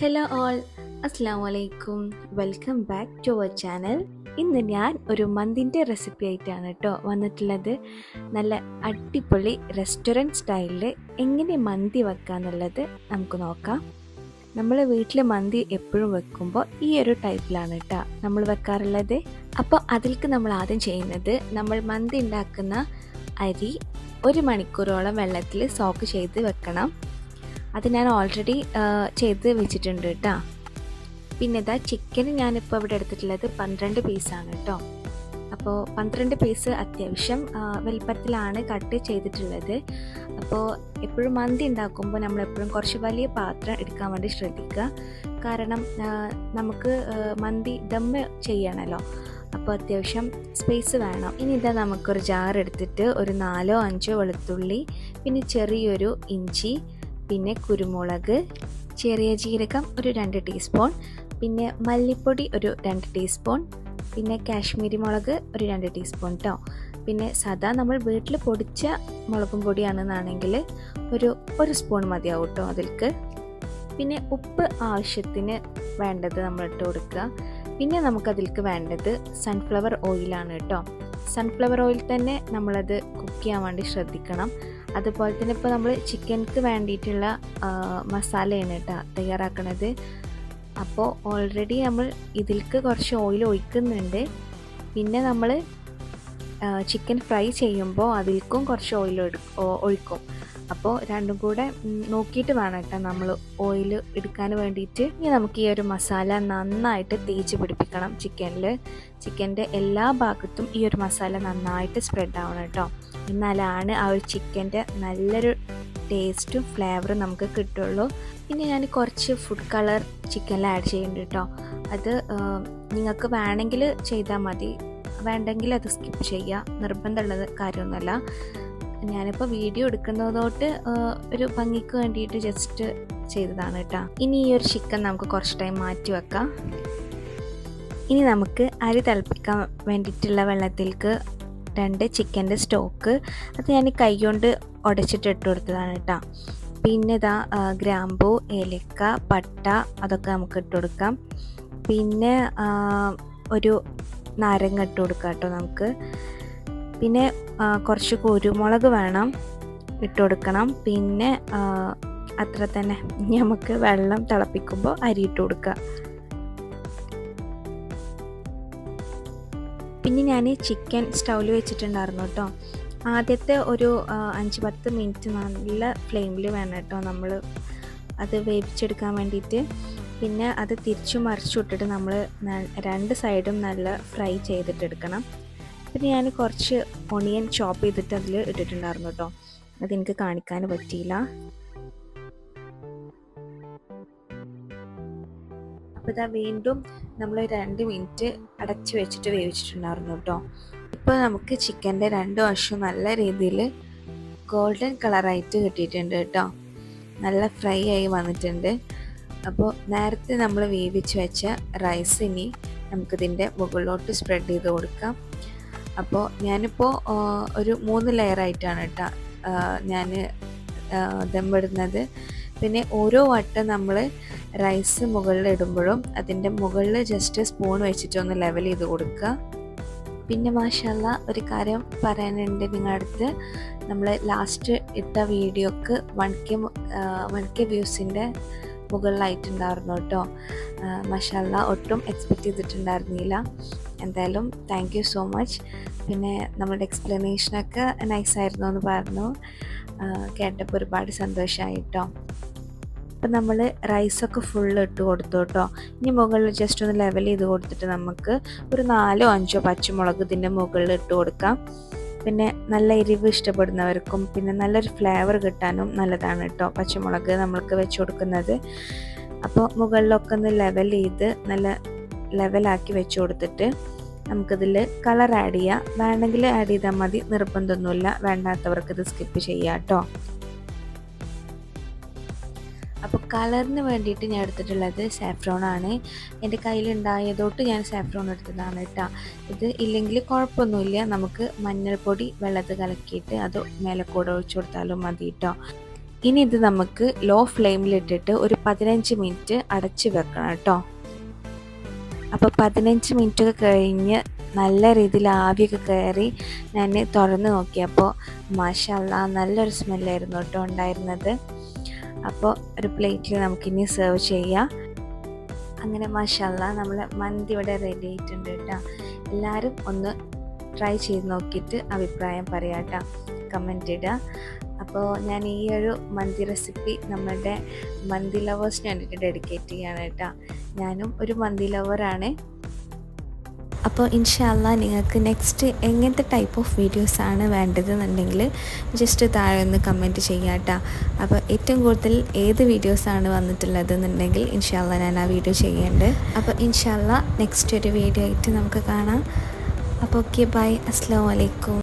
Hello all അസ്സാം വലൈക്കും welcome back to our channel ഇന്ന് ഞാൻ ഒരു മന്തിന്റെ റെസിപ്പി ആയിട്ടാണ് കേട്ടോ വന്നിട്ടുള്ളത്. നല്ല അടിപൊളി റെസ്റ്റോറന്റ് സ്റ്റൈലിൽ എങ്ങനെ മന്തി വെക്കാന്നുള്ളത് നമുക്ക് നോക്കാം. നമ്മൾ വീട്ടിൽ മന്തി എപ്പോഴും വെക്കുമ്പോൾ ഈ ഒരു ടൈപ്പിലാണ് കേട്ടോ നമ്മൾ വെക്കാറുള്ളത്. അപ്പോൾ അതിലേക്ക് നമ്മൾ ആദ്യം ചെയ്യുന്നത് നമ്മൾ മന്തി ഉണ്ടാക്കുന്ന അരി ഒരു മണിക്കൂറോളം വെള്ളത്തിൽ സോക്ക് ചെയ്ത് വെക്കണം. അത് ഞാൻ ഓൾറെഡി ചെയ്ത് വെച്ചിട്ടുണ്ട് കേട്ടോ പിന്നെ ഇതാ ചിക്കൻ ഞാനിപ്പോൾ ഇവിടെ എടുത്തിട്ടുള്ളത് പന്ത്രണ്ട് പീസാണ് കേട്ടോ അപ്പോൾ പന്ത്രണ്ട് പീസ് അത്യാവശ്യം വലിപ്പത്തിലാണ് കട്ട് ചെയ്തിട്ടുള്ളത്. അപ്പോൾ എപ്പോഴും മന്തി ഉണ്ടാക്കുമ്പോൾ നമ്മളെപ്പോഴും കുറച്ച് വലിയ പാത്രം എടുക്കാൻ വേണ്ടി ശ്രദ്ധിക്കുക. കാരണം നമുക്ക് മന്തി ദമ്മ് ചെയ്യണമല്ലോ അപ്പോൾ അത്യാവശ്യം സ്പേസ് വേണം. ഇനി ഇതാ നമുക്കൊരു ജാർ എടുത്തിട്ട് ഒരു നാലോ അഞ്ചോ വെളുത്തുള്ളി പിന്നെ ചെറിയൊരു ഇഞ്ചി പിന്നെ കുരുമുളക് ചെറിയ ജീരകം ഒരു രണ്ട് ടീസ്പൂൺ പിന്നെ മല്ലിപ്പൊടി ഒരു രണ്ട് ടീസ്പൂൺ പിന്നെ കാശ്മീരി മുളക് ഒരു രണ്ട് ടീസ്പൂൺ കേട്ടോ പിന്നെ സാധാ നമ്മൾ വീട്ടിൽ പൊടിച്ച മുളകും പൊടിയാണെന്നാണെങ്കിൽ ഒരു ഒരു സ്പൂൺ മതിയാവും കേട്ടോ അതിൽക്ക്. പിന്നെ ഉപ്പ് ആവശ്യത്തിന് വേണ്ടത് നമ്മൾ ഇട്ട് കൊടുക്കുക. പിന്നെ നമുക്കതിൽക്ക് വേണ്ടത് സൺഫ്ലവർ ഓയിലാണ് കേട്ടോ സൺഫ്ലവർ ഓയിൽ തന്നെ നമ്മളത് കുക്ക് ചെയ്യാൻ വേണ്ടി ശ്രദ്ധിക്കണം. അതുപോലെ തന്നെ ഇപ്പോൾ നമ്മൾ ചിക്കൻക്ക് വേണ്ടിയിട്ടുള്ള മസാലയാണ് കേട്ടോ തയ്യാറാക്കുന്നത് അപ്പോൾ ഓൾറെഡി നമ്മൾ ഇതിൽക്ക് കുറച്ച് ഓയിൽ ഒഴിക്കുന്നുണ്ട്. പിന്നെ നമ്മൾ ചിക്കൻ ഫ്രൈ ചെയ്യുമ്പോൾ അതിൽക്കും കുറച്ച് ഓയിൽ ഒഴിക്കും. അപ്പോൾ രണ്ടും കൂടെ നോക്കിയിട്ട് വേണം കേട്ടോ നമ്മൾ ഓയിൽ എടുക്കാൻ വേണ്ടിയിട്ട്. ഇനി നമുക്ക് ഈ ഒരു മസാല നന്നായിട്ട് തേച്ച് പിടിപ്പിക്കണം ചിക്കനിൽ ചിക്കന്റെ എല്ലാ ഭാഗത്തും ഈ ഒരു മസാല നന്നായിട്ട് സ്പ്രെഡ് ആവണം കേട്ടോ. എന്നാലാണ് ആ ഒരു ചിക്കന്റെ നല്ലൊരു ടേസ്റ്റും ഫ്ലേവറും നമുക്ക് കിട്ടുള്ളൂ. പിന്നെ ഞാൻ കുറച്ച് ഫുഡ് കളർ ചിക്കനിൽ ആഡ് ചെയ്യുന്നുണ്ട് കേട്ടോ. അത് നിങ്ങൾക്ക് വേണമെങ്കിൽ ചെയ്താൽ മതി. വേണ്ടെങ്കിൽ അത് സ്കിപ്പ് ചെയ്യുക. നിർബന്ധമുള്ളത് കാര്യമൊന്നുമല്ല. ഞാനിപ്പോൾ വീഡിയോ എടുക്കുന്നതോട്ട് ഒരു ഭംഗിക്ക് വേണ്ടിയിട്ട് ജസ്റ്റ് ചെയ്തതാണ് കേട്ടോ. ഇനി ഈ ഒരു ചിക്കൻ നമുക്ക് കുറച്ച് ടൈം മാറ്റി വെക്കാം. ഇനി നമുക്ക് അരി തിളപ്പിക്കാൻ വേണ്ടിയിട്ടുള്ള വെള്ളത്തിലേക്ക് രണ്ട് ചിക്കന്റെ സ്റ്റോക്ക് അത് ഞാൻ കൈ കൊണ്ട് ഉടച്ചിട്ട് ഇട്ട് കൊടുത്തതാണ് കേട്ടോ. പിന്നെ ഇതാ ഗ്രാമ്പു ഏലക്ക പട്ട അതൊക്കെ നമുക്ക് ഇട്ട് കൊടുക്കാം. പിന്നെ ഒരു നാരങ്ങ ഇട്ട് കൊടുക്കാം കേട്ടോ നമുക്ക്. പിന്നെ കുറച്ച് കുരുമുളക് വേണം ഇട്ട് കൊടുക്കണം പിന്നെ അത്ര തന്നെ. നമുക്ക് വെള്ളം തിളപ്പിക്കുമ്പോൾ അരി ഇട്ട് കൊടുക്കുക. പിന്നെ ഞാൻ ചിക്കൻ സ്റ്റൗവിൽ വെച്ചിട്ടുണ്ടായിരുന്നു കേട്ടോ. ആദ്യത്തെ ഒരു അഞ്ച് പത്ത് മിനിറ്റ് നല്ല ഫ്ലെയിമിൽ വേണം കേട്ടോ നമ്മൾ അത് വേവിച്ചെടുക്കാൻ വേണ്ടിയിട്ട്. പിന്നെ അത് തിരിച്ചു മറിച്ചു വിട്ടിട്ട് നമ്മൾ രണ്ട് സൈഡും നല്ല ഫ്രൈ ചെയ്തിട്ടെടുക്കണം. പിന്നെ ഞാൻ കുറച്ച് ഒണിയൻ ചോപ്പ് ചെയ്തിട്ട് അതിൽ ഇട്ടിട്ടുണ്ടായിരുന്നു കേട്ടോ അതെനിക്ക് കാണിക്കാൻ പറ്റിയില്ല. അപ്പോൾ ഇതാ വീണ്ടും നമ്മൾ രണ്ട് മിനിറ്റ് അടച്ചു വെച്ചിട്ട് വേവിച്ചിട്ടുണ്ടായിരുന്നു കേട്ടോ ഇപ്പോൾ നമുക്ക് ചിക്കന്റെ രണ്ട് വശവും നല്ല രീതിയിൽ ഗോൾഡൻ കളറായിട്ട് കിട്ടിയിട്ടുണ്ട് കേട്ടോ നല്ല ഫ്രൈ ആയി വന്നിട്ടുണ്ട്. അപ്പോൾ നേരത്തെ നമ്മൾ വേവിച്ച് വെച്ച റൈസ് ഇനി നമുക്കിതിന്റെ മുകളിലോട്ട് സ്പ്രെഡ് ചെയ്ത് കൊടുക്കാം. അപ്പോൾ ഞാനിപ്പോൾ ഒരു മൂന്ന് ലെയറായിട്ടാണ് കേട്ടോ ഞാൻ ദമ്മിടുന്നത്. പിന്നെ ഓരോ വട്ടം നമ്മൾ റൈസ് മുകളിൽ ഇടുമ്പോഴും അതിന്റെ മുകളിൽ ജസ്റ്റ് സ്പൂൺ വെച്ചിട്ടൊന്ന് ലെവൽ ചെയ്ത് കൊടുക്കുക പിന്നെ മാഷല്ല ഒരു കാര്യം പറയാനുണ്ട് നിങ്ങളുടെ അടുത്ത്. നമ്മൾ ലാസ്റ്റ് ഇട്ട വീഡിയോക്ക് വൺ കെ വൺ കെ വ്യൂസിന്റെ മുകളിലായിട്ടുണ്ടായിരുന്നു കേട്ടോ. മഷാല്ല ഒട്ടും എക്സ്പെക്റ്റ് ചെയ്തിട്ടുണ്ടായിരുന്നില്ല. എന്തായാലും താങ്ക് യു സോ മച്ച് പിന്നെ നമ്മുടെ എക്സ്പ്ലനേഷനൊക്കെ നൈസായിരുന്നു എന്ന് പറഞ്ഞു. കേട്ടപ്പോൾ ഒരുപാട് സന്തോഷമായി കേട്ടോ. അപ്പം നമ്മൾ റൈസൊക്കെ ഫുള്ള് ഇട്ട് കൊടുത്തു കേട്ടോ. ഇനി മുകളിൽ ജസ്റ്റ് ഒന്ന് ലെവൽ ചെയ്ത് കൊടുത്തിട്ട് നമുക്ക് ഒരു നാലോ അഞ്ചോ പച്ചമുളക് ഇതിന്റെ മുകളിൽ ഇട്ട് കൊടുക്കാം. പിന്നെ നല്ല എരിവ് ഇഷ്ടപ്പെടുന്നവർക്കും പിന്നെ നല്ലൊരു ഫ്ലേവർ കിട്ടാനും നല്ലതാണ് കേട്ടോ പച്ചമുളക് നമ്മൾക്ക് വെച്ച് കൊടുക്കുന്നത്. അപ്പോൾ മുകളിലൊക്കെ ഒന്ന് ലെവൽ ചെയ്ത് നല്ല ലെവലാക്കി വെച്ച് കൊടുത്തിട്ട് നമുക്കിതിൽ കളർ ആഡ് ചെയ്യാം. വേണമെങ്കിൽ ആഡ് ചെയ്താൽ മതി. നിർബന്ധമൊന്നുമില്ല. വേണ്ടാത്തവർക്ക് ഇത് സ്കിപ്പ് ചെയ്യാം കേട്ടോ കളറിന് വേണ്ടിയിട്ട് ഞാൻ എടുത്തിട്ടുള്ളത് സാഫ്രോൺ ആണ്. എന്റെ കയ്യിലുണ്ടായതോട്ട് ഞാൻ സാഫ്രോൺ എടുത്തതാണ് കേട്ടോ ഇത് ഇല്ലെങ്കിൽ കുഴപ്പമൊന്നുമില്ല. നമുക്ക് മഞ്ഞൾപ്പൊടി വെള്ളത്തിൽ കലക്കിയിട്ട് അത് മേലെ കൂടെ ഒഴിച്ചു കൊടുത്താലും മതി കേട്ടോ ഇനി ഇത് നമുക്ക് ലോ ഫ്ലെയിമിലിട്ടിട്ട് ഒരു പതിനഞ്ച് മിനിറ്റ് അടച്ചു വെക്കണം കേട്ടോ അപ്പോൾ പതിനഞ്ച് മിനിറ്റ് ഒക്കെ കഴിഞ്ഞ് നല്ല രീതിയിൽ ആവിയൊക്കെ കയറി ഞാൻ തുറന്ന് നോക്കിയപ്പോൾ മാഷല്ല നല്ലൊരു സ്മെല്ലായിരുന്നു കേട്ടോ ഉണ്ടായിരുന്നത്. അപ്പോൾ ഒരു പ്ലേറ്റിൽ നമുക്കിനി സെർവ് ചെയ്യാം. അങ്ങനെ മാഷല്ല നമ്മൾ മന്തി ഇവിടെ റെഡി ആയിട്ടുണ്ട് കേട്ടോ. എല്ലാവരും ഒന്ന് ട്രൈ ചെയ്ത് നോക്കിയിട്ട് അഭിപ്രായം പറയാം കേട്ടോ. കമന്റ് ഇടുക അപ്പോൾ ഞാൻ ഈ ഒരു മന്തി റെസിപ്പി നമ്മളുടെ മന്തി ലവേഴ്സിന് വേണ്ടിയിട്ട് ഡെഡിക്കേറ്റ് ചെയ്യാണ് കേട്ടോ. ഞാനും ഒരു മന്തി ലവറാണ് അപ്പോൾ ഇൻഷാല്ല നിങ്ങൾക്ക് നെക്സ്റ്റ് എങ്ങനത്തെ ടൈപ്പ് ഓഫ് വീഡിയോസാണ് വേണ്ടതെന്നുണ്ടെങ്കിൽ ജസ്റ്റ് താഴെ ഒന്ന് കമന്റ് ചെയ്യാം കേട്ടോ അപ്പോൾ ഏറ്റവും കൂടുതൽ ഏത് വീഡിയോസാണ് വന്നിട്ടുള്ളത് എന്നുണ്ടെങ്കിൽ ഇൻഷാല്ല ഞാൻ ആ വീഡിയോ ചെയ്യേണ്ടത് അപ്പോൾ ഇൻഷാല്ല നെക്സ്റ്റ് ഒരു വീഡിയോ ആയിട്ട് നമുക്ക് കാണാം. അപ്പോൾ ഓക്കെ ബൈ അസ്സാം വലൈക്കും